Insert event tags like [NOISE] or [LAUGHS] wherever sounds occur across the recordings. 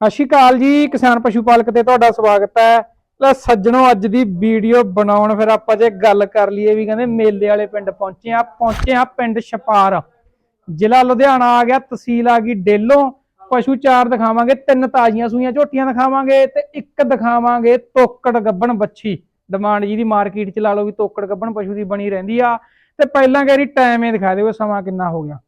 ਸਤਿ ਸ਼੍ਰੀ ਅਕਾਲ ਜੀ, ਕਿਸਾਨ ਪਸ਼ੂ ਪਾਲਕ ਤੇ ਤੁਹਾਡਾ ਸਵਾਗਤ ਹੈ। ਲੈ ਸੱਜਣੋ, ਅੱਜ ਦੀ ਵੀਡੀਓ ਬਣਾਉਣ ਫਿਰ ਆਪਾਂ ਜੇ ਗੱਲ ਕਰ ਲਈਏ ਵੀ ਕਹਿੰਦੇ ਮੇਲੇ ਵਾਲੇ ਪਿੰਡ ਪਹੁੰਚੇ ਆ ਪਹੁੰਚੇ ਆ ਪਿੰਡ ਛਪਾਰ। ਜ਼ਿਲ੍ਹਾ ਲੁਧਿਆਣਾ ਆ ਗਿਆ, ਤਹਿਸੀਲ ਆ ਗਈ ਡੇਲੋ। ਪਸ਼ੂ ਚਾਰ ਦਿਖਾਵਾਂਗੇ, ਤਿੰਨ ਤਾਜ਼ੀਆਂ ਸੂਈਆਂ, ਝੋਟੀਆਂ ਦਿਖਾਵਾਂਗੇ ਤੇ ਇੱਕ ਦਿਖਾਵਾਂਗੇ ਤੋਕੜ ਗੱਬਣ ਬੱਛੀ। ਡਿਮਾਂਡ ਜਿਹਦੀ ਮਾਰਕੀਟ ਚ ਲਾ ਲਓ ਵੀ ਤੋਕੜ ਗੱਬਣ ਪਸ਼ੂ ਦੀ ਬਣੀ ਰਹਿੰਦੀ ਆ। ਤੇ ਪਹਿਲਾਂ ਕਹਿ ਰਹੀ, ਟਾਈਮ ਇਹ ਦਿਖਾ ਦਿਓ ਸਮਾਂ ਕਿੰਨਾ ਹੋ ਗਿਆ।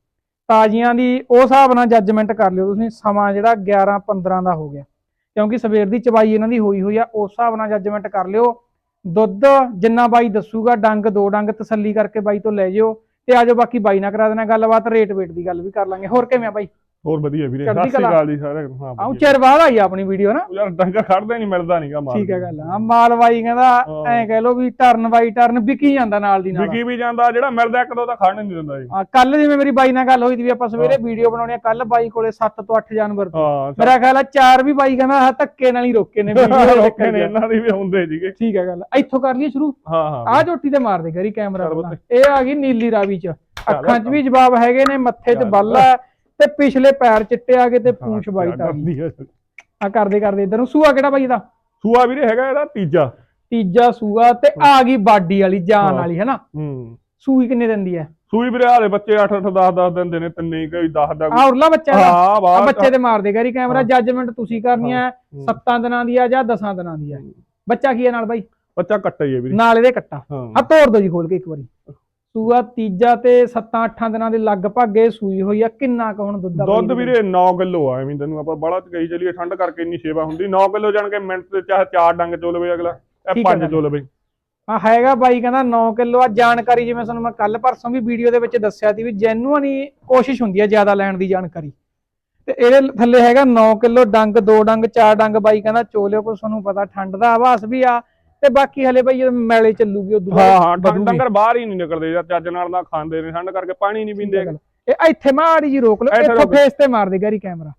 ਤਾਜ਼ੀਆਂ ਦੀ ਉਹ ਹਿਸਾਬ ਨਾਲ ਜੱਜਮੈਂਟ ਕਰ ਲਿਓ ਤੁਸੀਂ, ਸਮਾਂ ਜਿਹੜਾ 11 15 ਦਾ ਹੋ ਗਿਆ। ਕਿਉਂਕਿ ਸਵੇਰ ਦੀ ਚਬਾਈ ਇਹਨਾਂ ਦੀ ਹੋਈ ਹੋਈ ਆ, ਉਸ ਹਿਸਾਬ ਨਾਲ ਜੱਜਮੈਂਟ ਕਰ ਲਿਓ। ਦੁੱਧ ਜਿੰਨਾ ਬਾਈ ਦੱਸੂਗਾ, ਡੰਗ, ਦੋ ਡੰਗ ਤਸੱਲੀ ਕਰਕੇ ਬਾਈ ਤੋਂ ਲੈ ਜਿਓ, ਤੇ ਆਜੋ ਬਾਕੀ ਬਾਈ ਨਾਲ ਕਰਾ ਦੇਣਾ ਗੱਲਬਾਤ ਰੇਟ ਵੇਟ ਦੀ ਗੱਲ ਵੀ ਕਰ ਲਾਂਗੇ। ਹੋਰ ਕਿਵੇਂ ਆ ਬਾਈ? ਹੋਰ ਵਧੀਆ ਵੀਰੇ ਸਤਿ ਸ਼੍ਰੀ ਕਲਾ। ਅਕਾਲ ਜੀ ਸਾਰਿਆਂ ਨੂੰ। ਹਾਂ ਆਉ। ਚਿਰ ਬਾਅਦ ਆਈ ਆਪਣੀ ਵੀਡੀਓ ਨਾ। ਯਾਰ ਡੰਗਰ ਖੜਦਾ ਨਹੀਂ ਮਿਲਦਾ ਨਹੀਂਗਾ ਮਾਲ ਠੀਕ ਹੈ ਗੱਲ ਆ। ਮਾਲ ਬਾਈ ਕਹਿੰਦਾ ਹਾਂ। ਐਂ ਕਹਿ ਲੋ ਵੀ ਟਰਨ ਬਾਈ ਟਰਨ ਵਿਕੀ ਜਾਂਦਾ ਨਾਲ ਦੀ ਨਾਲ। ਵਿਕੀ ਵੀ ਜਾਂਦਾ ਜਿਹੜਾ ਮਿਲਦਾ ਇੱਕ ਦੋ ਤਾਂ ਖੜਨ ਨਹੀਂ ਦਿੰਦਾ ਜੀ। ਕੱਲ ਜਿਵੇਂ ਮੇਰੀ ਬਾਈ ਨਾਲ ਗੱਲ ਹੋਈ ਸੀ ਵੀ ਆਪਾਂ ਸਵੇਰੇ ਵੀਡੀਓ ਬਣਾਉਣੀ ਆ ਕੱਲ ਬਾਈ ਕੋਲੇ 7 ਤੋਂ 8 ਜਾਨਵਰ ਹਾਂ ਮੇਰਾ ਖਿਆਲ ਆ ਚਾਰ ਵੀ ਬਾਈ ਕਹਿੰਦਾ ਆਹ ਧੱਕੇ ਨਾਲ ਹੀ ਰੋਕੇ ਨੇ ਵੀਡੀਓ ਚੱਕਰ [LAUGHS] ਨੇ। ਇਹਨਾਂ ਦੀ ਵੀ ਹੁੰਦੇ ਸੀਗੇ। ਠੀਕ ਹੈ ਗੱਲ ਇੱਥੋਂ ਕਰ ਲਈਏ ਸ਼ੁਰੂ? ਹਾਂ ਹਾਂ। ਆਹ ਝੋਟੀ ਤੇ ਮਾਰ ਦੇ ਗਰੀ ਕੈਮਰਾ। ਇਹ ਆ ਗਈ ਨੀਲੀ ਰਾਵੀ ਚ। ਅੱਖਾਂ 'ਚ। ਵੀ ਜਵਾਬ ਹੈਗੇ ਨੇ ਮੱਥੇ 'ਚ। ਬੱਲ ਹੈ। ਤੇ ਪਿਛਲੇ ਪੈਰ ਚਿੱਟੇ ਆ ਗਏ ਤੇ ਪੂੰਛ ਬਾਈ ਤਾਂ? ਆ ਕਰਦੇ ਕਰਦੇ ਇਧਰ ਨੂੰ। ਸੂਆ ਕਿਹੜਾ ਬਾਈ ਦਾ ਸੂਆ ਵੀਰੇ ਹੈਗਾ ਇਹਦਾ ਤੀਜਾ। ਤੀਜਾ ਸੂਆ ਤੇ ਆ ਗਈ ਬਾਡੀ ਵਾਲੀ ਜਾਨ। ਵਾਲੀ ਹੈਨਾ? ਹੂੰ। ਸੂਈ ਕਿੰਨੇ ਦਿੰਦੀ ਹੈ ਸੂਈ ਵੀਰੇ ਹਾਲੇ ਬੱਚੇ 8 8 10 10 ਦਿਨ ਦੇ ਨੇ ਤਿੰਨੇ ਕੋਈ 10 ਦਾ ਆ ਉਰਲਾ ਬੱਚਾ ਹਾਂ ਆ ਬੱਚੇ ਤੇ ਮਾਰ ਦੇ ਗਰੀ ਕੈਮਰਾ। ਜੱਜਮੈਂਟ ਤੁਸੀਂ ਕਰਨੀ ਹੈ। 7 ਦਿਨਾਂ ਦੀ ਆ ਜਾਂ 10 ਦਿਨਾਂ ਦੀ ਆ ਬੱਚਾ ਕੀ ਹੈ ਨਾਲ ਬਾਈ? ਬੱਚਾ ਕੱਟਾ ਹੀ ਹੈ ਵੀਰੇ। ਨਾਲ ਇਹਦੇ ਕੱਟਾ। ਹਾਂ। ਆ ਤੋੜ ਦੋ ਜੀ ਖੋਲ ਕੇ ਇੱਕ ਵਾਰੀ। ਸੂਆ ਤੀਜਾ ਤੇ 7-8 ਦਿਨਾਂ ਦੇ ਲਗਭਗ ਇਹ ਸੂਈ ਹੋਈ ਆ। ਕਿੰਨਾ ਕੁ ਹੁਣ ਦੁੱਧ ਦਾ ਦੁੱਧ ਵੀਰੇ 9 ਕਿਲੋ ਆ ਐਵੇਂ ਤੈਨੂੰ ਆਪਾਂ ਬੜਾ ਚ ਗਈ ਚਲੀਏ ਠੰਡ ਕਰਕੇ ਇੰਨੀ ਸੇਵਾ ਹੁੰਦੀ। 9 ਕਿਲੋ ਜਾਣ ਕੇ ਮਿੰਟ ਤੇ ਚਾਹੇ ਚਾਰ ਡੰਗ ਚੋ ਲਵੇ ਅਗਲਾ ਇਹ ਪੰਜ। ਚੋ ਲਵੇ। ਆ ਹੈਗਾ ਬਾਈ ਕਹਿੰਦਾ 9 ਕਿਲੋ ਆ। ਜਾਣਕਾਰੀ ਜਿਵੇਂ ਤੁਹਾਨੂੰ ਮੈਂ ਕੱਲ ਪਰਸੋਂ ਵੀ ਵੀਡੀਓ ਦੇ ਵਿੱਚ ਦੱਸਿਆ ਸੀ ਵੀ ਜੈਨੂਅਨ ਹੀ ਕੋਸ਼ਿਸ਼ ਹੁੰਦੀ ਹੈ ਜ਼ਿਆਦਾ ਲੈਣ ਦੀ ਜਾਣਕਾਰੀ। ਤੇ ਇਹਦੇ ਥੱਲੇ ਹੈਗਾ 9 ਕਿਲੋ ਡੰਗ ਦੋ ਡੰਗ ਚਾਰ ਡੰਗ। ਬਾਈ ਕਹਿੰਦਾ ਚੋਲਿਓ ਕੋ ਤੁਹਾਨੂੰ ਪਤਾ ਠੰਡ ਦਾ ਆਵਾਸ ਵੀ ਆ ਤੇ ਬਾਕੀ ਹਲੇ ਬਾਈ ਮੈਲੇ ਚੱਲੂਗੀ ਉਦੋਂ ਹਾਂ ਹਾਂ। ਡੰਗਰ ਬਾਹਰ ਹੀ ਨਹੀਂ ਨਿਕਲਦੇ ਯਾਰ ਚੱਜ ਨਾਲ ਨਾ ਖਾਂਦੇ ਨੇ ਠੰਡ ਕਰਕੇ ਪਾਣੀ ਨਹੀਂ ਪੀਂਦੇ ਇਹ ਇੱਥੇ ਮਾੜੀ ਜੀ ਰੋਕ ਲਓ ਇੱਥੇ। ਫੇਸ ਤੇ ਮਾਰ ਦੇ ਗੈਰੀ ਕੈਮਰਾ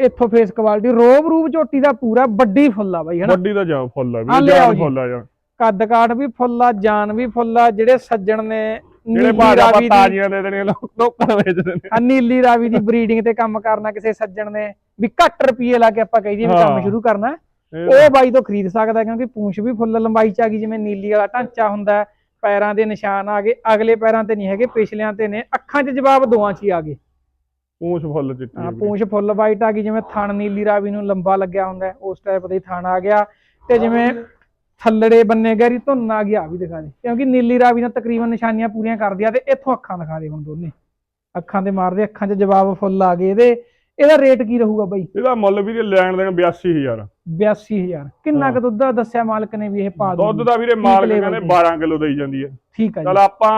ਇੱਥੋਂ ਫੇਸ ਕੁਆਲਿਟੀ ਰੋਬ ਰੂਪ ਝੋਟੀ ਦਾ ਪੂਰਾ ਵੱਡੀ ਫੁੱਲ ਆ ਬਾਈ ਹਨਾ ਵੱਡੀ ਦਾ ਜਾ ਫੁੱਲ ਆ ਵੀ ਜੀ। ਫੁੱਲ ਆ ਯਾਰ ਕੱਦ ਕਾਠ ਵੀ ਫੁੱਲ ਆ ਜਾਨ ਵੀ ਫੁੱਲ ਆ ਜਿਹੜੇ ਸੱਜਣ ਨੇ ਜਿਹੜੇ ਦੀ ਤਾਜ਼ੀਆਂ ਦੇ ਦੇਣੇ ਲੋਕ ਵੇਚਦੇ ਨੇ ਆ ਨੀਲੀ ਰਾਵੀ ਦੀ ਬਰੀਡਿੰਗ ਤੇ ਕੰਮ ਕਰਨਾ ਕਿਸੇ ਸੱਜਣ ਨੇ ਵੀ ਘੱਟ ਰੁਪਏ ਲਾ ਕੇ ਆਪਾਂ ਕਹੀ ਵੀ ਕੰਮ। ਸ਼ੁਰੂ ਕਰਨਾ ਉਹ ਬਾਈ ਤੋਂ ਖਰੀਦ ਸਕਦਾ ਕਿਉਂਕਿ ਪੂੰਛ ਵੀ ਫੁੱਲ ਲੰਬਾਈ ਚ ਆ ਗਈ ਜਿਵੇਂ ਨੀਲੀ ਵਾਲਾ ਢਾਂਚਾ ਹੁੰਦਾ ਪੈਰਾਂ ਦੇ ਨਿਸ਼ਾਨ ਆ ਗਏ ਅਗਲੇ ਪੈਰਾਂ ਤੇ ਨਹੀਂ ਹੈਗੇ ਪਿਛਲਿਆਂ ਤੇ ਨੇ ਅੱਖਾਂ 'ਚ ਜਵਾਬ ਦੋਆਂ 'ਚ ਹੀ ਆ ਗਏ। ਪੂੰਛ ਫੁੱਲ ਚਿੱਟੀ ਹਾਂ। ਪੂੰਛ ਫੁੱਲ ਵਾਈਟ ਆ ਗਈ ਜਿਵੇਂ ਥਣ ਨੀਲੀ ਰਾਵੀ ਨੂੰ ਲੰਬਾ ਲੱਗਿਆ ਹੁੰਦਾ ਉਸ ਟਾਈਪ ਦਾ ਥਣ ਆ ਗਿਆ ਤੇ ਜਿਵੇਂ ਥੱਲੜੇ ਬੰਨੇ ਗਹਿਰੀ ਧੁੰਨ ਆ ਗਿਆ ਵੀ ਦਿਖਾ ਦੇ। ਕਿਉਂਕਿ ਨੀਲੀ ਰਾਵੀ ਨਾਲ ਤਕਰੀਬਨ ਨਿਸ਼ਾਨੀਆਂ ਪੂਰੀਆਂ ਕਰਦੀ ਆ ਤੇ ਇੱਥੋਂ ਅੱਖਾਂ ਦਿਖਾ ਦੇ ਹੁਣ ਦੋਨੇ। ਅੱਖਾਂ ਤੇ ਮਾਰਦੇ ਅੱਖਾਂ 'ਚ ਜਵਾਬ ਫੁੱਲ ਆ ਗਏ ਇਹਦੇ ਇਹਦਾ ਰੇਟ ਕੀ ਰਹੂਗਾ ਬਾਈ? ਇਹਦਾ ਮੁੱਲ ਵੀਰੇ ਲੈਣ ਦੇਣ 82000 82000 ਕਿੰਨਾ ਕੁ ਦੁੱਧ ਦੱਸਿਆ ਮਾਲਕ ਨੇ ਵੀ ਇਹ ਪਾ ਦੁੱਧ ਦੂਗੀ ਦਾ ਵੀਰੇ ਮਾਲਕ ਕਹਿੰਦੇ ਤੇ। 12 ਕਿਲੋ ਦੇਈ ਜਾਂਦੀ ਹੈ। ਠੀਕ ਆ ਚਲ ਆਪਾਂ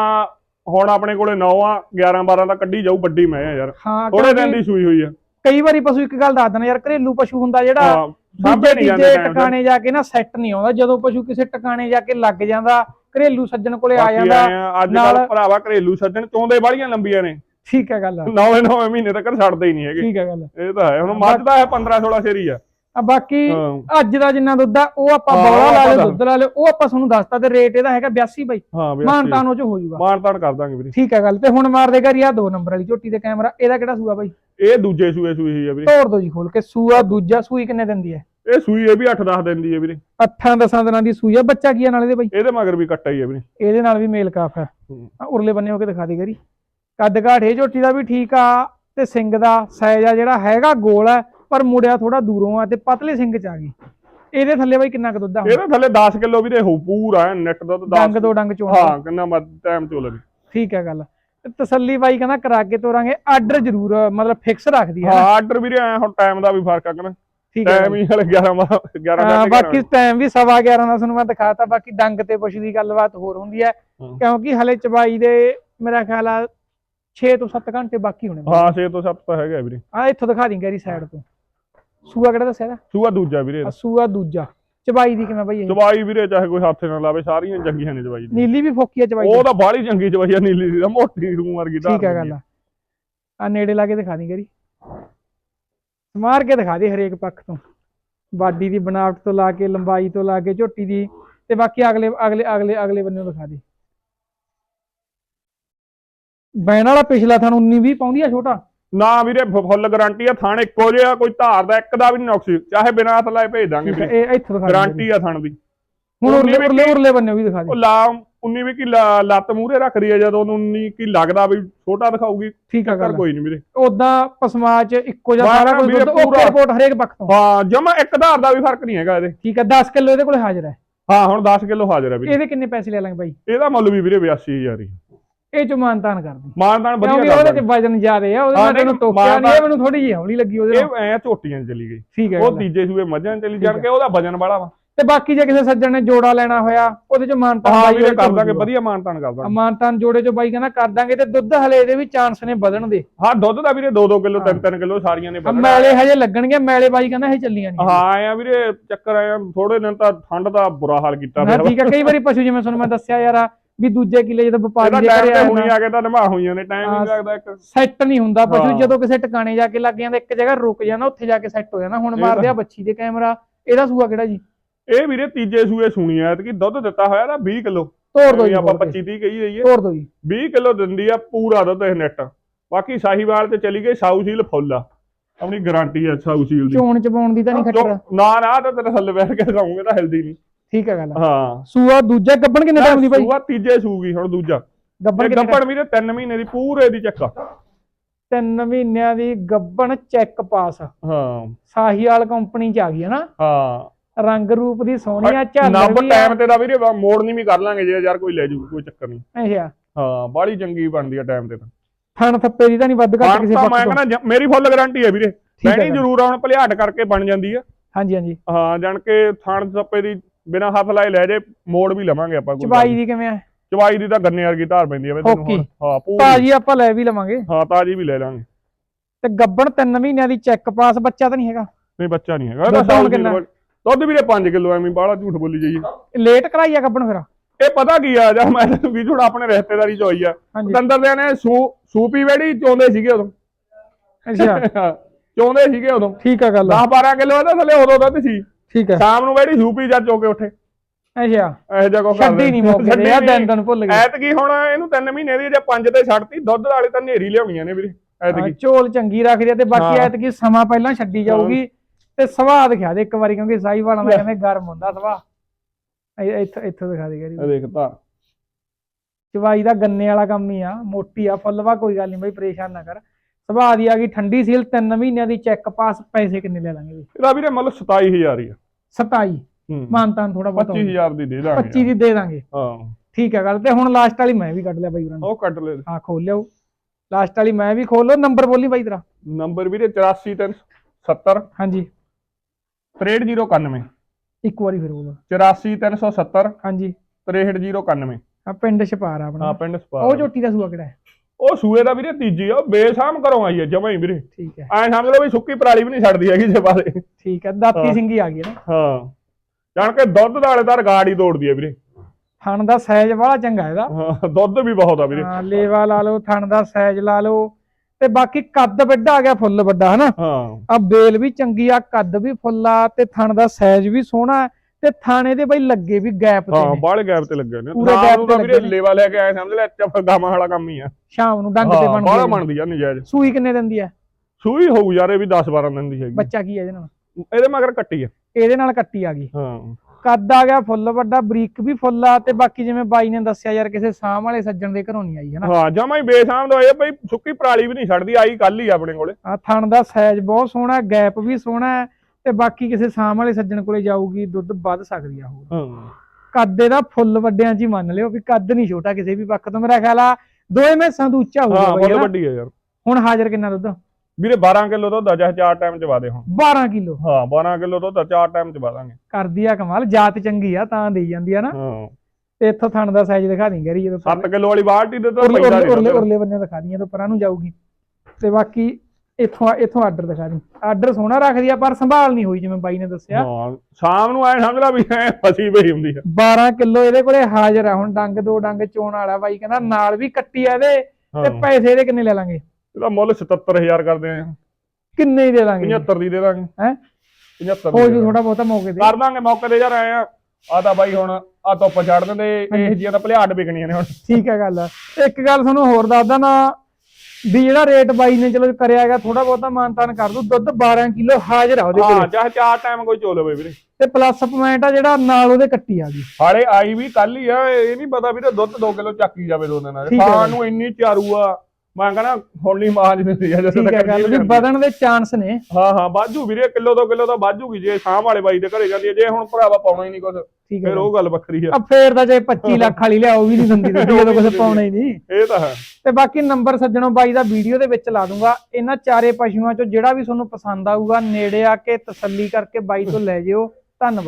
ਹੁਣ ਆਪਣੇ ਕੋਲੇ 9 ਆ 11 12 ਦਾ ਕੱਢੀ ਜਾਊ ਵੱਡੀ ਮੈਂ ਯਾਰ। ਹਾਂ ਥੋੜੇ ਦਿਨ ਦੀ ਸੂਈ ਹੋਈ ਆ। ਕਈ ਵਾਰੀ ਪਸ਼ੂ ਇੱਕ ਗੱਲ ਦੱਸ ਦੇਣਾ ਯਾਰ ਘਰੇਲੂ ਪਸ਼ੂ ਹੁੰਦਾ ਜਿਹੜਾ ਹਾਂ ਦੂਜੇ ਨਹੀਂ ਜਾਂਦੇ। ਟਿਕਾਣੇ ਜਾ ਕੇ ਨਾ ਸੈੱਟ ਨਹੀਂ ਆਉਂਦਾ। ਜਦੋਂ ਪਸ਼ੂ ਕਿਸੇ ਟਿਕਾਣੇ ਜਾ ਕੇ ਲੱਗ ਜਾਂਦਾ ਘਰੇਲੂ ਸੱਜਣ ਕੋਲੇ ਆ ਜਾਂਦਾ ਅੱਜ ਕੱਲ ਭਰਾਵਾ ਘਰੇਲੂ ਸੱਜਣ ਚੋਂਦੇ ਬਾੜੀਆਂ ਲੰਬੀਆਂ ਨੇ। ਠੀਕ ਹੈ ਗੱਲ ਨੌਵੇਂ ਨੌਵੇਂ ਮਹੀਨੇ ਤੱਕ ਛੱਡਦੇ ਹੀ ਨਹੀਂ ਹੈਗੇ। ਠੀਕ ਹੈ ਗੱਲ ਇਹ ਤਾਂ ਹੈ। ਹੁਣ ਮੱਝ ਦਾ ਹੈ 15 16 ਸ਼ੇਰੀ ਆ। ਆ ਬਾਕੀ ਹਾਂ। ਅੱਜ ਦਾ ਜਿੰਨਾ ਦੁੱਧ ਆ ਉਹ ਆਪਾਂ ਹਾਂ, ਬੌਲਾ ਲਾ ਲਿਓ ਦੁੱਧ ਲਾ ਲਿਓ ਉਹ ਆਪਾਂ ਤੁਹਾਨੂੰ ਦੱਸਤਾ ਤੇ ਰੇਟ ਇਹਦਾ ਹੈਗਾ 82 ਬਾਈ। ਹਾਂ ਮਾਨਤਾਨ ਉਹ ਚ ਹੋ ਜਾਊਗਾ। ਮਾਨ ਤਾਨ ਕਰ ਦਾਂਗੇ ਵੀਰੇ। ਠੀਕ ਹੈ ਗੱਲ। ਤੇ ਹੁਣ ਮਾਰ ਦੇ ਘਰੀ ਆ ਦੋ ਨੰਬਰ ਵਾਲੀ ਝੋਟੀ ਤੇ ਕੈਮਰਾ ਇਹਦਾ ਕਿਹੜਾ ਸੂਆ ਬਾਈ? ਇਹ ਦੂਜੇ ਸੂਏ ਸੂਈ ਹੋਈ ਆ ਵੀਰੇ। ਤੋੜ ਦੋ ਜੀ ਖੋਲ ਕੇ। ਸੂਆ ਦੂਜਾ ਸੂਈ ਕਿੰਨੇ ਦਿੰਦੀ ਹੈ? ਇਹ ਸੂਈ ਇਹ ਵੀ 8 10 ਦਿਨ ਦੀ ਹੈ ਵੀਰੇ। 8-10 ਦਿਨਾਂ ਦੀ ਸੂਈ ਆ। ਬੱਚਾ ਕੀ ਆ ਨਾਲ ਇਹਦੇ ਬਾਈ? ਇਹਦੇ ਮਗਰ ਵੀ ਕੱਟਾ ਹੀ ਹੈ ਵੀਰੇ। ਇਹਦੇ ਨਾਲ ਵੀ ਮੇਲ ਕਾਫ ਹੈ। ਹੂੰ। ਆ ਉਰਲੇ ਬੰਨੇ ਹੋ ਕੇ ਦਿਖਾ ਦੇ ਕਰੀ ਕੱਦ ਕਾਠ ਇਹ ਝੋਟੀ ਦਾ ਵੀ ਠੀਕ ਆ ਤੇ ਸਿੰਘ ਦਾ ਸਾਈਜ਼ ਆ ਜਿਹੜਾ ਹੈਗਾ ਗੋਲ ਹੈ ਪਰ ਮੁੜਿਆ ਥੋੜਾ ਦੂਰੋਂ ਆ ਤੇ ਪਤਲੇ ਸਿੰਘ ਚ ਆ ਗਈ ਇਹਦੇ ਥੱਲੇ ਬਾਈ ਕਿੰਨਾ ਕੁ ਦੁੱਧ ਆ? ਇਹਦੇ ਥੱਲੇ 10 ਕਿਲੋ ਵੀਰੇ ਹੋ ਪੂਰਾ ਨੈਟ ਦੁੱਧ 10 ਡੰਗ ਦੋ ਡੰਗ ਚੋਣ ਹਾਂ ਕਿੰਨਾ ਮੱਧ ਟਾਈਮ ਚੋ ਲਵੇ ਠੀਕ ਹੈ ਗੱਲ ਤੇ ਤਸੱਲੀ ਬਾਈ ਕਹਿੰਦਾ ਕਰਾ ਕੇ ਤੋਰਾਂਗੇ ਆਰਡਰ ਜ਼ਰੂਰ ਮਤਲਬ ਫਿਕਸ ਰੱਖਦੀ ਹੈ ਹਾਂ? ਆਰਡਰ ਵੀਰੇ ਆਇਆ ਹੁਣ ਟਾਈਮ ਦਾ ਵੀ ਫ਼ਰਕ ਆ ਕਹਿੰਦਾ ਠੀਕ ਹੈ ਟਾਈਮ ਹੀ ਹਲੇ 11 ਵਾ- 11 ਹਾਂ, ਦਾ ਬਾਕੀ ਟਾਈਮ ਵੀ ਸਵਾ 11 ਦਾ ਤੁਹਾਨੂੰ ਮੈਂ ਦਿਖਾਤਾ ਬਾਕੀ ਡੰਗ ਤੇ ਪਸ਼ੂ ਦੀ ਗੱਲਬਾਤ ਹੋਰ ਹੁੰਦੀ ਹਾਂ। ਕਿਉਂਕਿ ਹਲੇ ਚਬਾਈ ਦੇ ਮੇਰਾ ਖਿਆਲ ਆ 6 ਤੋਂ 7 ਘੰਟੇ ਬਾਕੀ ਹੋਣੇ ਹਾਂ 6 ਤੋਂ 7 ਤਾਂ ਹੈਗਾ ਵੀਰੇ। ਆ ਇੱਥੋਂ ਦਿਖਾ ਦੀ ਗੈਰੀ ਸਾਈਡ ਤੋਂ। ਸੂਆ ਕਿਹੜਾ ਦੱਸਿਆ ਇਹਦਾ? ਸੂਆ ਦੂਜਾ ਵੀਰੇ ਸੂਆ ਦੂਜਾ। ਚਬਾਈ ਦੀ ਕਿਵੇਂ ਬਈ ਇਹ? ਚਵਾਈ ਵੀਰੇ ਚਾਹੇ ਕੋਈ ਹੱਥ ਨਾਲ ਲਾਵੇ ਸਾਰੀਆਂ ਚੰਗੀਆਂ ਨੇ ਚਵਾਈ ਦੀ ਨੀਲੀ ਵੀ ਫੋਕੀ ਆ ਚਬਾਈ ਉਹ ਦੀ ਤਾਂ ਬਾਹਲੀ ਚੰਗੀ ਚਵਾਈ ਆ ਨੀਲੀ ਦੀ ਤਾਂ ਮੋਟੀ ਰੂ ਵਰਗੀ ਠੀਕ ਹੈ ਗੱਲ ਆ। ਨੇੜੇ ਲਾ ਕੇ ਦਿਖਾ ਦੀ ਗੈਰੀ। ਮਾਰ ਕੇ ਦਿਖਾ ਦੇ ਹਰੇਕ ਪੱਖ ਤੋਂ। ਬਾਡੀ ਦੀ ਬਣਾਵਟ ਤੋਂ ਲਾ ਕੇ ਲੰਬਾਈ ਤੋਂ ਲਾ ਕੇ ਝੋਟੀ ਦੀ। ਤੇ ਬਾਕੀ ਅਗਲੇ ਅਗਲੇ ਅਗਲੇ ਅਗਲੇ ਬੰਨੇ ਦਿਖਾ ਦੇ। ਬੈਣ ਵਾਲਾ ਪਿਛਲਾ ਥਣ 19 20 ਪਾਉਂਦੀ ਆ ਛੋਟਾ। ਨਾ ਵੀਰੇ ਫੁੱਲ ਗਾਰੰਟੀ ਆ ਥਣ ਇੱਕੋ ਜਿਹਾ ਕੋਈ ਧਾਰ ਦਾ ਇੱਕ ਦਾ ਵੀ ਨਹੀਂ ਨੁਕਸ ਚਾਹੇ ਬਿਨਾਂ ਹੱਥ ਲਾਏ ਭੇਜ ਦਾਂਗੇ ਵੀਰੇ। ਇਹ ਇੱਥੋਂ ਦਿਖਾ ਗਾਰੰਟੀ ਆ ਥਣ ਦੀ। ਹੁਣ ਉਰਲੇ ਉਰਲੇ ਬੰਨੇ ਵੀ ਦਿਖਾ ਉਹ ਦਿਓ ਲਾ 19 ਵੀ ਕੀ ਲੱਤ ਮੂਹਰੇ ਰੱਖਦੀ ਆ ਜਦੋਂ ਉਹਨੂੰ 19 ਕੀ ਲੱਗਦਾ ਵੀ ਛੋਟਾ ਦਿਖਾਊਗੀ। ਠੀਕ ਆ ਕਰ ਗੱਲ ਕੋਈ ਨਹੀਂ ਵੀਰੇ। ਉਦਾਂ ਪਸਮਾ ਚ ਇੱਕੋ ਜਿਹਾ ਸਾਰਾ ਕੁਝ ਓਕੇ ਪੂਰਾ। ਰਿਪੋਰਟ ਹਰੇਕ ਪੱਖ ਤੋਂ ਹਾਂ ਜਮਾ ਇੱਕ ਧਾਰ ਦਾ ਵੀ ਫ਼ਰਕ ਨਹੀਂ ਹੈਗਾ ਇਹਦੇ। ਠੀਕ ਹੈ 10 ਕਿਲੋ ਇਹਦੇ ਕੋਲ ਹਾਜ਼ਰ ਹੈ। ਹਾਂ ਹੁਣ 10 ਕਿਲੋ ਹਾਜ਼ਰ ਹੈ ਵੀਰੇ। ਇਹਦੇ ਕਿੰਨੇ ਪੈਸੇ ਲੈ ਲਾਂਗੇ ਬਾਈ? ਇਹਦਾ ਮੁੱਲ ਵੀ ਵੀਰੇ 82000 ਹੀ ਇਹ ਚ ਮਾਨਤਾਨ ਕਰਦੀ। ਮਾਨਦਾਨ ਵਧੀਆ ਕਿਉਂਕਿ ਉਹਦੇ ਚ ਵਜਨ ਜ਼ਿਆਦੇ ਆ ਉਹਦੇ ਨਾਲ ਤੈਨੂੰ ਟੋਕਿਆ ਨਹੀਂ ਇਹ ਮਾਨਤਾਨ- ਮੈਨੂੰ ਥੋੜੀ ਜਿਹੀ ਹੌਲੀ ਲੱਗੀ ਉਹਦੇ ਨਾਲ। ਇਹ ਐ ਝੋਟੀਆਂ ਚਲੀ ਗਈ। ਠੀਕ ਹੈ ਉਹ। ਤੀਜੇ ਸੂਏ ਮੱਝਾਂ ਚਲੀ ਜਾਣ। ਕੇ ਉਹਦਾ ਵਜਨ ਵਾਲਾ ਵਾ। ਤੇ ਬਾਕੀ ਜੇ ਕਿਸੇ ਸੱਜਣ ਨੇ ਜੋੜਾ ਲੈਣਾ ਹੋਇਆ ਉਹਦੇ ਚ ਮਾਨਤਾਨ ਹਾਂ ਵੀਰੇ ਕਰ ਦਾਂਗੇ ਵਧੀਆ ਮਾਨਤਾਨ ਕਰ ਦਾਂਗੇ। ਮਾਨਤਾਨ ਜੋੜੇ ਚ ਬਾਈ ਕਹਿੰਦਾ ਕਰ ਦਾਂਗੇ ਤੇ ਦੁੱਧ ਹਲੇ ਇਹਦੇ ਵੀ ਚਾਂਸ ਨੇ ਵਧਣ ਦੇ। ਹਾਂ ਦੁੱਧ ਦਾ ਵੀਰੇ 2-2 ਕਿਲੋ 3-3 ਕਿਲੋ ਸਾਰੀਆਂ ਨੇ ਆ ਵਧਣਾ। ਮੈਲੇ ਹਜੇ ਲੱਗਣਗੇ ਮੈਲੇ ਬਾਈ ਕਹਿੰਦਾ ਇਹ ਚੱਲੀਆਂ ਨਹੀਂ। ਹਾਂ ਆਇਆ ਵੀਰੇ ਚੱਕਰ ਆਇਆ ਥੋੜੇ ਦਿਨ ਤਾਂ ਠੰਡ ਦਾ ਬੁਰਾ ਹਾਲ ਕੀਤਾ ਪਿਆ ਠੀਕ ਹੈ ਕਈ ਵਾਰੀ ਪਸ਼ੂ ਜਿਵੇਂ ਤੁਹਾਨੂੰ ਮੈਂ ਦੱਸਿਆ ਯਾਰ ਆ, ਵੀ ਦੂਜੇ ਕਿਲੇ ਜਦੋਂ ਵਪਾਰੀ ਦੇ ਘਰੇ ਆਇਆ ਹੁਣੀ ਆ ਕੇ ਤਾਂ ਨਮਾ ਹੋਈਆਂ ਨੇ ਟਾਈਮ। ਨਹੀਂ ਲੱਗਦਾ ਇੱਕ। ਸੈੱਟ ਨਹੀਂ ਹੁੰਦਾ ਪਸ਼ੂ। ਜਦੋਂ ਕਿਸੇ ਟਿਕਾਣੇ ਜਾ ਕੇ ਲੱਗ ਜਾਂਦਾ ਇੱਕ ਜਗ੍ਹਾ ਰੁਕ ਜਾਂਦਾ ਉੱਥੇ ਜਾ ਕੇ ਸੈੱਟ ਹੋ ਜਾਂਦਾ। ਹੁਣ ਮਾਰਦੇ ਆ ਬੱਚੀ ਦੇ ਕੈਮਰਾ ਇਹਦਾ ਸੂਆ ਕਿਹੜਾ ਜੀ? ਇਹ ਵੀਰੇ ਤੀਜੇ ਸੂਏ ਸੁਣੀ ਆ ਕਿ ਦੁੱਧ ਦਿੱਤਾ ਹੋਇਆ ਨਾ 20 ਕਿਲੋ। ਤੋੜ ਦੋ ਜੀ ਆਪਾਂ ਤੋੜ ਕੇ। 25 30 ਕਹੀ ਜਾਈਏ। ਤੋੜ ਦੋ ਜੀ। 20 ਕਿਲੋ ਦਿੰਦੀ ਆ ਪੂਰਾ ਦੁੱਧ ਇਹ ਨੈਟ ਬਾਕੀ ਸਾਹੀਵਾਲ ਤੇ ਚਲੀ ਗਈ ਸਾਊਸੀਲ ਫੁੱਲ ਆ। ਆਪਣੀ ਗਾਰੰਟੀ ਆ ਸਾਊਸੀਲ ਦੀ। ਚੋਣ ਚ ਪਾਉਣ ਦੀ ਤਾਂ ਨਹੀਂ ਖੱਟਰ ਨਾ ਨਾ ਤਾਂ ਤੇਰੇ ਥੱਲੇ ਬੈਠ ਕੇ ਖਾਉਂਗੇ ਤਾਂ ਹਿਲਦੀ ਨਹੀਂ। ਠੀਕ ਹੈ ਗੱਲ ਹਾਂ। ਸੂਆ ਦੂਜਾ ਗੱਬਣ ਕਿੰਨੇ ਟਾਈਮ ਦੀ ਬਾਈ? ਸੂਆ ਤੀਜੇ ਸੂਗੀ ਹੁਣ ਦੂਜਾ। ਗੱਬਣ ਕਿੰਨੇ ਗੱਪਣ ਵੀਰੇ 3 ਮਹੀਨੇ ਦੀ ਪੂਰੇ ਦੀ ਚੱਕਾ ਤਿੰਨ ਮਹੀਨਿਆਂ ਦੀ ਗੱਬਣ ਚੈੱਕ ਪਾਸ ਹਾਂ। ਸਾਹੀਵਾਲ ਕੰਪਨੀ ਚ ਆ ਗਈ ਹੈ ਨਾ। ਹਾਂ। ਰੰਗ ਰੂਪ ਦੀ ਸੋਹਣੀ ਆ ਝਾਲਰ ਨੱਬ ਟਾਈਮ ਤੇ ਦਾ ਵੀਰੇ ਵਾ- ਮੋੜਨੀ ਵੀ ਕਰ ਲਾਂਗੇ ਜੇ ਯਾਰ ਕੋਈ ਲੈ ਜੂ ਕੋਈ ਚੱਕਰ ਨਹੀਂ ਅੱਛਾ ਹਾਂ ਬਾਹਲੀ ਚੰਗੀ ਬਣਦੀ ਆ ਟਾਈਮ ਤੇ ਤਾਂ। ਥਣ ਥੱਪੇ ਦੀ ਤਾਂ ਨਹੀਂ ਵੱਧ ਘੱਟ ਕਿਸੇ ਤਾਂ ਪੱਖ ਮੈਂ ਕਹਿੰਦਾ ਮੇਰੀ ਫੁੱਲ ਗਾਰੰਟੀ ਹੈ ਵੀਰੇ। ਗੱਲ। ਜ਼ਰੂਰ ਆਉਣ ਭਲਿਆਟ ਕਰਕੇ ਬਣ ਜਾਂਦੀ ਆ। ਹਾਂਜੀ ਹਾਂਜੀ। ਹਾਂ ਜਾਣ ਕੇ ਥਾਣ ਸੱਪੇ ਦੀ ਬਿਨਾ ਹੱਥ ਲਾਏ ਲੈ ਜੇ ਮੋੜ ਵੀ ਲਵਾਂਗੇ ਆਪਾਂ ਕੋਈ ਨੀ। ਦੀ ਕਿਵੇਂ ਆ? ਚਵਾਈ ਦੀ ਤਾਂ ਗੰਨੇ ਵਰਗੀ ਧਾਰ ਪੈਂਦੀ ਆ ਵੇ ਤੈਨੂੰ। ਹੁਣ। ਹਾਂ ਪੂਰੀ। ਤਾਜੀ ਆਪਾਂ ਲੈ ਵੀ ਲਵਾਂਗੇ। ਹਾਂ ਤਾਜੀ ਵੀ ਲੈ ਲਾਂਗੇ। ਤੇ ਗੱਬਣ ਤਿੰਨ ਮਹੀਨਿਆਂ ਦੀ ਚੈੱਕ ਪਾਸ ਬੱਚਾ ਤਾਂ ਨਹੀਂ ਹੈਗਾ। ਨਹੀਂ ਬੱਚਾ ਨਹੀਂ ਹੈਗਾ। ਇਹਦਾ ਸਾਊ ਕਿੰਨਾ? ਦੁੱਧ ਵੀਰੇ 5 ਕਿਲੋ ਐਵੇਂ ਬਾਹਲਾ ਝੂਠ ਬੋਲੀ ਜਾਈਏ ਲੇਟ ਕਰਾਈ ਆ ਗੱਬਣ ਫਿਰ? ਇਹ ਪਤਾ ਕੀ ਆ ਜਾਂ ਮੈਂ ਵੀ ਥੋੜਾ ਆਪਣੇ ਰਿਸ਼ਤੇਦਾਰੀ ਚ ਹੋਈ ਆ। ਦੰਦਰ ਦੇ ਨੇ ਸੂ ਸੂਪੀ ਵੇੜੀ ਚੋਂਦੇ ਸੀਗੇ ਉਦੋਂ। ਅੱਛਾ। ਚੋਂਦੇ ਸੀਗੇ ਉਦੋਂ। ਠੀਕ ਆ ਗੱਲ 10 12 ਕਿਲੋ ਇਹਦਾ ਥੱਲੇ ਉਦੋਂ ਦੁੱਧ ਸੀ। ਠੀਕ ਆ ਸ਼ਾਮ ਨੂੰ ਵੇੜੀ ਸੂਪੀ ਜਾ ਚੋ ਕੇ ਉੱਠੇ। ਅੱਛਾ। ਇਹੋ ਜਿਹਾ ਕੋ ਛੱਡੀ ਨਹੀਂ। ਮੌਕੇ ਤੇ ਆ ਦਿਨ ਦਿਨ ਭੁੱਲ ਗਏ ਐਤਕੀ ਹੁਣ ਇਹਨੂੰ 3 ਮਹੀਨੇ ਦੀ ਜੇ 5 ਤੇ ਛੱਡਤੀ ਦੁੱਧ ਵਾਲੇ ਤਾਂ ਨੇਰੀ ਲਿਆਉਣੀਆਂ ਨੇ ਵੀਰੇ ਹਾਂ, ਐਤਕੀ ਝੋਲ ਚੰਗੀ ਰੱਖਦੀ ਤੇ ਬਾਕੀ ਹਾਂ। ਐਤਕੀ ਸਮਾਂ ਪਹਿਲਾਂ ਛੱਡੀ ਜਾਊਗੀ ਤੇ ਸੁਭਾਅ ਦਿਖਾ ਦੇ ਇੱਕ ਵਾਰੀ ਕਿਉਂਕਿ ਸਾਈ ਵਾਲਾਂ ਦਾ ਕਹਿੰਦੇ ਗਰਮ ਹੁੰਦਾ ਸੁਭਾਅ ਇੱਥੋਂ ਇੱਥੋਂ ਦਿਖਾ ਦੇ ਗਰੀ ਇਹ ਦੇਖ ਧਾਰ ਚਵਾਈ ਦਾ ਗੰਨੇ ਵਾਲਾ ਕੰਮ ਹੀ ਆ ਮੋਟੀ ਆ ਫੁੱਲਵਾ ਕੋਈ ਗੱਲ ਨਹੀਂ ਬਈ ਪਰੇਸ਼ਾਨ ਨਾ ਕਰ। ਸੁਭਾਅ ਦੀ ਆ ਗਈ ਠੰਡੀ ਸੀਲ ਤਿੰਨ ਮਹੀਨਿਆਂ ਦੀ ਚੈੱਕ ਪਾਸ ਪੈਸੇ ਕਿੰਨੇ ਲੈ ਲਾਂਗੇ ਬਈ ਇਹਦਾ ਵੀਰੇ ਮੁੱਲ 27000 ਹੀ ਆ। 27 ਹੂੰ। ਮਾਨਤਾਨ ਥੋੜਾ ਬਹੁਤ 25000 ਦੀ ਦੇ ਦਾਂਗੇ 25 ਦੀ ਦੇ ਦਾਂਗੇ। ਹਾਂ। ਠੀਕ ਹੈ ਗੱਲ ਤੇ ਹੁਣ ਲਾਸਟ ਵਾਲੀ ਮੈਂ ਵੀ ਕੱਢ ਲਿਆ ਬਾਈ ਉਹਨਾਂ ਉਹ ਕੱਟ ਲੈ। ਹਾਂ ਖੋਲ ਲਿਓ ਲਾਸਟ ਵਾਲੀ ਮੈਂ ਵੀ ਖੋਲ ਲਓ ਨੰਬਰ ਬੋਲੀ ਬਾਈ ਤੇਰਾ। ਨੰਬਰ ਵੀਰੇ 84370 ਹਾਂਜੀ। 63091 ਇੱਕ ਵਾਰੀ ਫਿਰ ਬੋਲੋ। 84370 ਹਾਂਜੀ। 63091 ਆ ਪਿੰਡ ਛਪਾਰ ਆ ਹਾਂ ਆਪਣਾ ਪਿੰਡ ਉਹ ਸਪਾਰ ਝੋਟੀ ਦਾ ਸੂਆ ਕਿਹੜਾ ਹੈ? ਉਹ ਸੂਏ ਦਾ ਵੀਰੇ ਤੀਜੀ ਆ ਬੇਸਾਮ ਘਰੋਂ ਆਈ ਜਮਾਂ ਹੀ ਵੀਰੇ। ਠੀਕ ਹੈ। ਐ ਸਮਝ ਲਓ ਵੀ ਸੁੱਕੀ ਪਰਾਲੀ ਵੀ ਨਹੀਂ ਛੱਡਦੀ ਹੈਗੀ ਜੇ ਬਾਰੇ ਠੀਕ ਹੈ ਦਾਤੀ। ਸਿੰਘੀ ਆ ਗਈ ਨਾ। ਹਾਂ। ਜਾਣ ਕੇ ਦੁੱਧ ਵਾਲੇ ਤਾਂ ਰਿਗਾਰਡ ਹੀ ਤੋੜਦੀ ਹੈ ਵੀਰੇ। ਥਣ ਦਾ ਸਾਈਜ਼ ਬੜਾ ਚੰਗਾ ਇਹਦਾ। ਹਾਂ ਦੁੱਧ ਵੀ ਬਹੁਤ ਆ ਵੀਰੇ। ਹਾਂ ਲੇਵਾ ਲਾ ਲਓ ਥਣ ਦਾ ਸਾਈਜ਼ ਲਾ ਲਓ। ਤੇ ਬਾਕੀ ਕੱਦ ਵੱਡਾ ਆ ਗਿਆ ਫੁੱਲ ਵੱਡਾ ਹਨਾ? ਹਾਂ। ਆ ਬੇਲ ਵੀ ਚੰਗੀ ਆ ਕੱਦ ਵੀ ਫੁੱਲ ਆ ਤੇ ਥਣ ਦਾ ਸਾਈਜ਼ ਵੀ ਸੋਹਣਾ। ਹੈ, ਤੇ ਥਾਣੇ ਦੇ ਬਈ ਲੱਗੇ ਵੀ ਗੈਪ ਤੇ ਹਾਂ। ਬਾਹਲੇ ਗੈਪ ਤੇ ਲੱਗੇ ਨੇ ਪੂਰੇ ਨੂੰ ਤੇ ਵੀਰੇ। ਲੇਵਾ ਲੈ ਕੇ ਆਏ ਸਮਝ ਲੈ ਚੱਪ ਗਾਵਾਂ ਵਾਲਾ ਕੰਮ ਹੀ ਆ। ਸ਼ਾਮ ਨੂੰ ਡੰਗ ਤੇ ਹਾਂ ਬਣ ਬਾਹਲਾ ਬਣਦੀ ਆ ਨਜਾਇਜ਼। ਸੂਈ ਕਿੰਨੇ ਦਿੰਦੀ ਹੈ ਸੂਈ ਹੋਊ ਯਾਰ ਇਹ ਵੀ 10 12 ਦਿਨ ਦੀ ਹੈਗੀ। ਬੱਚਾ ਕੀ ਹੈ ਇਹਦੇ ਨਾਲ? ਇਹਦੇ ਮਗਰ ਕੱਟੀ ਆ। ਇਹਦੇ ਨਾਲ ਕੱਟੀ ਆ ਗਈ। ਹਾਂ। ਕੱਦ ਆ ਗਿਆ ਫੁੱਲ ਵੱਡਾ ਬਰੀਕ ਵੀ ਫੁੱਲ ਆ ਤੇ ਬਾਕੀ ਜਿਵੇਂ ਬਾਈ ਨੇ ਦੱਸਿਆ ਯਾਰ ਕਿਸੇ ਸਾਮ ਵਾਲੇ ਸੱਜਣ ਦੇ ਘਰੋਂ ਨਹੀਂ ਆਈ ਹਨਾ? ਹਾਂ ਜਮਾ ਹੀ ਬੇਸਾਮ ਦਾ ਹੋਇਆ ਬਈ ਸੁੱਕੀ ਪਰਾਲੀ ਵੀ ਨਹੀਂ ਛੱਡਦੀ ਆਈ ਕੱਲ ਹੀ ਆਪਣੇ ਕੋਲੇ। ਆ ਥਣ ਦਾ ਸਾਈਜ਼ ਬਹੁਤ ਸੋਹਣਾ ਗੈਪ ਵੀ ਸੋਹਣਾ ਹੈ। ਤੇ ਬਾਕੀ ਕਿਸੇ ਸਾਮ ਵਾਲੇ ਸੱਜਣ ਕੋਲੇ ਜਾਊਗੀ ਦੁੱਧ ਵੱਧ ਸਕਦੀ ਆ ਹੋਰ। ਹਾਂ। ਕੱਦ ਇਹਦਾ ਫੁੱਲ ਵੱਡਿਆਂ ਹੀ ਮੰਨ ਲਿਓ ਵੀ ਕੱਦ ਨਹੀਂ ਛੋਟਾ ਕਿਸੇ ਵੀ ਪੱਖ ਤੋਂ। ਮੇਰਾ ਖਿਆਲ ਆ ਦੋਵੇਂ ਮੈਸਾਂ ਤੋਂ ਉੱਚਾ ਹਾਂ ਹੋਊਗਾ ਬਾਈ ਬਹੁਤ? ਵੱਡੀ ਆ ਯਾਰ। ਹੁਣ ਹਾਜ਼ਰ ਕਿੰਨਾ ਦੁੱਧ? ਵੀਰੇ 12 ਕਿਲੋ ਦੁੱਧ ਆ ਚਾਹੇ ਚਾਰ ਟਾਈਮ ਚ ਵਾਦੇ ਹੁਣ। 12 ਕਿਲੋ? ਹਾਂ 12 ਕਿਲੋ ਦੁੱਧ ਆ ਚਾਰ ਟਾਈਮ ਚ ਵਾਦਾਂਗੇ ਕਰਦੀ ਆ ਕਮਾਲ ਜਾਤ ਚੰਗੀ ਆ ਤਾਂ ਦੇਈ ਜਾਂਦੀ ਆ ਨਾ। ਹਾਂ। ਤੇ ਇੱਥੋਂ ਥਣ ਦਾ ਸਾਈਜ਼ ਦਿਖਾ ਦੀ ਗਰੀ ਜਦੋਂ 7 ਕਿਲੋ ਵਾਲੀ ਬਾਲਟੀ ਦੇ ਤਾਂ ਉਰਲੇ ਪੈਂਦਾ ਉਰਲੇ ਉਰਲੇ ਨਹੀਂ ਉਰਲੇ ਬੰਨੇ ਦਿਖਾ ਦੀਆਂ ਤੋਂ ਪਰਾਂ ਨੂੰ ਜਾਊਗੀ। ਤੇ ਬਾਕੀ ਇੱਥੋਂ ਇੱਥੋਂ ਆਰਡਰ ਦਿਖਾ ਦੀ। ਆਰਡਰ ਸੋਹਣਾ ਰੱਖਦੀ ਆ ਪਰ ਸੰਭਾਲ ਨਹੀਂ ਹੋਈ ਜਿਵੇਂ ਬਾਈ ਨੇ ਦੱਸਿਆ। ਹਾਂ ਸ਼ਾਮ ਨੂੰ ਐ ਸਮਝ ਲੈ ਵੀ ਐ ਫਸੀ ਪਈ ਹੁੰਦੀ ਆ। 12 ਕਿਲੋ ਇਹਦੇ ਕੋਲੇ ਹਾਜ਼ਰ ਆ ਹੁਣ ਡੰਗ ਦੋ ਡੰਗ ਚੋਣ ਵਾਲਾ ਬਾਈ ਕਹਿੰਦਾ ਨਾਲ ਵੀ ਕੱਟੀ ਆ ਇਹਦੇ ਤੇ ਪੈਸੇ ਇਹਦੇ ਕਿੰਨੇ ਲੈ ਲਾਂਗੇ? ਇਹਦਾ ਮੁੱਲ 77000 ਕਰਦੇ ਆ। ਕਿੰਨੇ ਹੀ ਦੇ ਲਾਂਗੇ? 75 ਦੀ ਦੇ ਦਾਂਗੇ। ਹੈ? 75 ਹੋ ਦੀ ਜੂ ਥੋੜਾ ਬਹੁਤਾ ਮੌਕੇ ਤੇ। ਕਰ ਦਾਂਗੇ ਮੌਕੇ ਤੇ ਯਾਰ ਆਏ ਆ। ਆ ਤਾਂ ਬਾਈ ਹੁਣ ਆ ਧੁੱਪ ਛੱਡ ਦਿੰਦੇ ਇਹ ਜੀਆਂ ਤਾਂ ਭਲਿਆੜ ਵਿਕਣੀਆਂ ਨੇ ਹੁਣ। ਠੀਕ ਹੈ ਗੱਲ ਇੱਕ ਗੱਲ ਤੁਹਾਨੂੰ ਹੋਰ ਦੱਸਦਾ ਨਾ ਵੀ ਜਿਹੜਾ ਰੇਟ ਬਾਈ ਨੇ ਚਲੋ ਕਰਿਆ ਹੈਗਾ ਥੋੜਾ ਬਹੁਤਾ ਮਾਨਤਾਨ ਕਰ ਦੂ ਦੁੱਧ 12 ਕਿਲੋ ਹਾਜ਼ਰ ਆ ਉਹਦੇ ਹਾਂ ਕੋਲ ਚਾਹੇ ਚਾਰ ਟਾਈਮ ਕੋਈ ਚੋ ਲਵੇ ਵੀਰੇ। ਤੇ ਪਲੱਸ ਪੁਆਇੰਟ ਆ ਜਿਹੜਾ ਨਾਲ ਉਹਦੇ ਕੱਟੀ ਆ ਗਈ ਹਾਲੇ ਆਈ ਵੀ ਕੱਲ ਹੀ ਆ ਇਹ ਨਹੀਂ ਪਤਾ ਵੀਰੇ ਦੁੱਧ 2 ਕਿਲੋ ਚੱਕੀ ਜਾਵੇ ਦੋ ਦਿਨਾਂ ਦੇ ਠੀਕ ਹੈ ਖਾਣ। ਨੂੰ ਇੰਨੀ ਚਾਰੂ ਆ। ਮੈਂ ਕਹਿੰਦਾ ਹੁਣ ਨਹੀਂ ਮਾਜ ਦਿੰਦੀ ਆ ਜਦੋਂ ਠੀਕ ਹੈ ਗੱਲ ਵੀ ਵਧਣ ਦੇ ਚਾਂਸ ਨੇ। ਹਾਂ ਹਾਂ ਬਾਜੂ ਵੀਰੇ ਕਿਲੋ 2 ਕਿਲੋ ਤਾਂ ਬਾਜੂਗੀ ਜੇ ਸ਼ਾਮ ਵਾਲੇ ਬਾਈ ਦੇ ਘਰੇ ਜਾਂਦੀ ਹੈ ਜੇ ਹੁਣ ਭਰਾਵਾ ਪਾਉਣਾ ਹੀ ਨਹੀਂ ਕੁਝ ਫਿਰ ਉਹ ਗੱਲ ਵੱਖਰੀ ਆ। ਫੇਰ ਤਾਂ ਜੇ 25 [LAUGHS] ਲੱਖ ਵਾਲੀ ਲਿਆ ਉਹ ਵੀ ਨਹੀਂ ਦਿੰਦੀ। ਜਦੋਂ ਕੁਝ ਪਾਉਣਾ ਹੀ ਨਹੀਂ ਇਹ ਤਾਂ ਹੈ। ਤੇ ਬਾਕੀ ਨੰਬਰ ਸੱਜਣੋ ਬਾਈ ਦਾ ਵੀਡੀਓ ਦੇ ਵਿੱਚ ਲਾ ਦੂੰਗਾ। ਇਹਨਾਂ ਚਾਰੇ ਪਸ਼ੂਆਂ ਚੋਂ ਜਿਹੜਾ ਵੀ ਤੁਹਾਨੂੰ ਪਸੰਦ ਆਊਗਾ ਨੇੜੇ ਆ ਕੇ ਤਸੱਲੀ ਕਰਕੇ ਬਾਈ ਤੋਂ ਲੈ ਜਿਓ। ਧੰਨਵਾਦ।